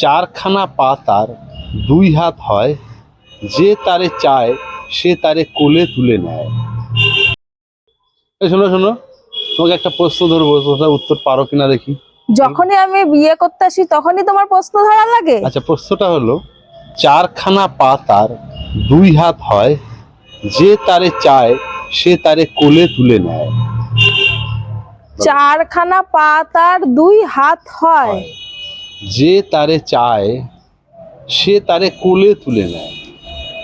চারখানা পা তার দুই হাত হয় যে তারে চায় সে তারে কোলে তুলে নেয়। শোনো শোনো তোমাকে একটা প্রশ্ন ধরবো উত্তর পারো কিনা দেখি। যখনই আমি বিয়ে করতে আসি তখনই তোমার প্রশ্ন ধরা লাগে? আচ্ছা প্রশ্নটা হলো চারখানা পা তার দুই হাত হয় যে তারে চায় সে তারে কোলে তুলে নেয়। চারখানা পা তার দুই হাত হয়। যে তারে চায় সে তারে কোলে তুলে নেয়।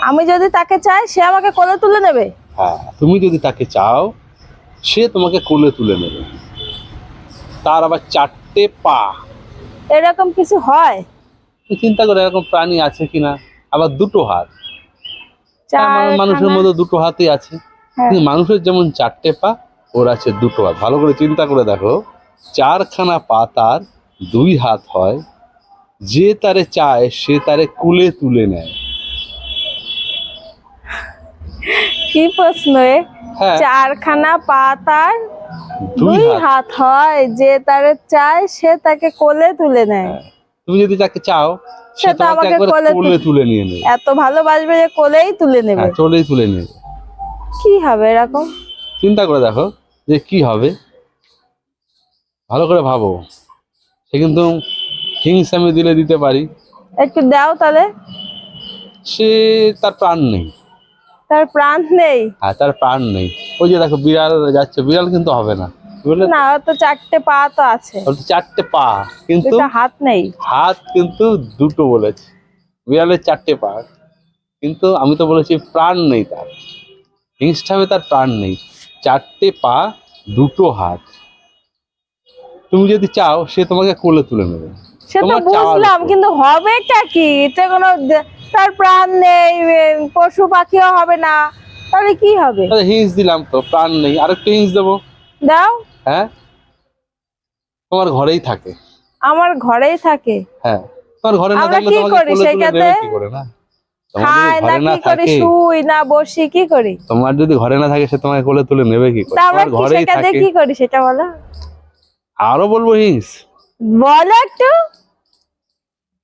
আমি যদি তাকে চাই সে আমাকে কোলে তুলে নেবে? হ্যাঁ তুমি যদি তাকে চাও সে তোমাকে কোলে তুলে নেবে। তার আবার চারটে পা। এরকম কিছু হয়? চিন্তা করে এরকম প্রাণী আছে কিনা আবার দুটো হাত। মানে মানুষের মধ্যে দুটো হাতই আছে। হ্যাঁ। কিন্তু মানুষের যেমন চারটে পা ওর আছে দুটো হাত। ভালো করে চিন্তা করে দেখো। চারখানা পা তার দুই হাত হয় যে তারে চায় সে তারে কুলে তুলে নেয়। কি প্রশ্ন হ্যাঁ। চারখানা পা তার দুই হাত। হয় যে তারে চায় সে তাকে কোলে তুলে নেয়। তুমি যদি তাকে চাও সে তো তোমাকে আমাকে কোলে তুলে নিয়ে নেবে। এত ভালোবাসবে যে কোলেই তুলে নেবে। হ্যাঁ চলেই তুলে নেবে। কি হবে এরকম? চিন্তা করে দেখো যে কি হবে। ভালো করে ভাবো। সে কিন্তু হিংস আমি দিলে দিতে পারি। একটু দাও তাহলে। সে তার প্রাণ নেই। তার প্রাণ নেই? হ্যাঁ তার প্রাণ নেই। ওই যে দেখো বিড়াল যাচ্ছে বিড়াল কিন্তু হবে না। না তো চারটে পা তো আছে। চারটে পা কিন্তু হাত নেই। হাত কিন্তু দুটো বলেছে। বিড়ালের চারটে পা। কিন্তু আমি তো বলেছি প্রাণ নেই তার। হিংসটামে তার প্রাণ নেই। চারটে পা দুটো হাত। তুমি যদি চাও সে তোমাকে কোলে তুলে নেবে। সে তো বুঝলাম কিন্তু হবেটা কি? এটা কোনো তার প্রাণ নেই পশু পাখিও হবে না। তাহলে কি হবে? হিংস দিলাম তো প্রাণ নেই। আরেকটু হিংস দেবো? দাও। হ্যাঁ? তোমার ঘরেই থাকে। আমার ঘরেই থাকে। হ্যাঁ। তোমার ঘরে না থাকলে কি করি সেইটাতে? কি করে না? ঘরে কি করি? শুই না বসি কি করি? তোমার যদি ঘরে না থাকে সে তোমাকে কোলে তুলে নেবে কি করে? তোমার ঘরেই থাকে। কি করি সেটা বলো? আরও বলব হিংস বলো একটু।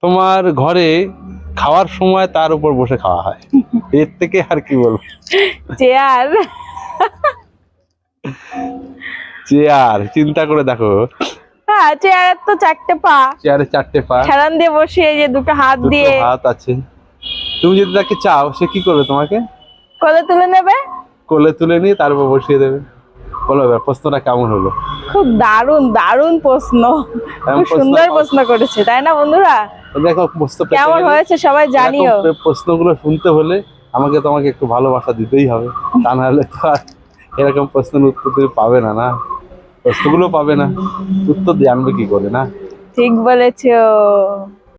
তোমার ঘরে খাওয়ার সময় তার উপর বসে খাওয়া হয়। এর থেকে আর কি বলব? চেয়ার চেয়ার চিন্তা করে দেখো। হ্যাঁ চেয়ারের তো চারটে পা। চেয়ারে চারটে পা। খেলান দিয়ে বসিয়ে যে দুটো হাত দিয়ে। হাত আছে। তুমি যদি তাকে চাও সে কি করবে তোমাকে? কোলে তুলে নেবে? কোলে তুলে নিয়ে তার উপর বসিয়ে দেবে। বলো এবার প্রশ্নটা কেমন হলো? খুব দারুণ দারুণ প্রশ্ন। খুব সুন্দর প্রশ্ন করেছে তাই না বন্ধুরা? দেখো প্রশ্ন কেমন হয়েছে সবাই জানিও। প্রশ্নগুলো শুনতে হলে আমাকে তোমাকে একটু ভালোবাসা দিতেই হবে। তা নাহলে তো আর এরকম প্রশ্নের উত্তর তুমি পাবে না না? প্রশ্নগুলো পাবে না। উত্তর জানবে কি করে না? ঠিক বলেছ।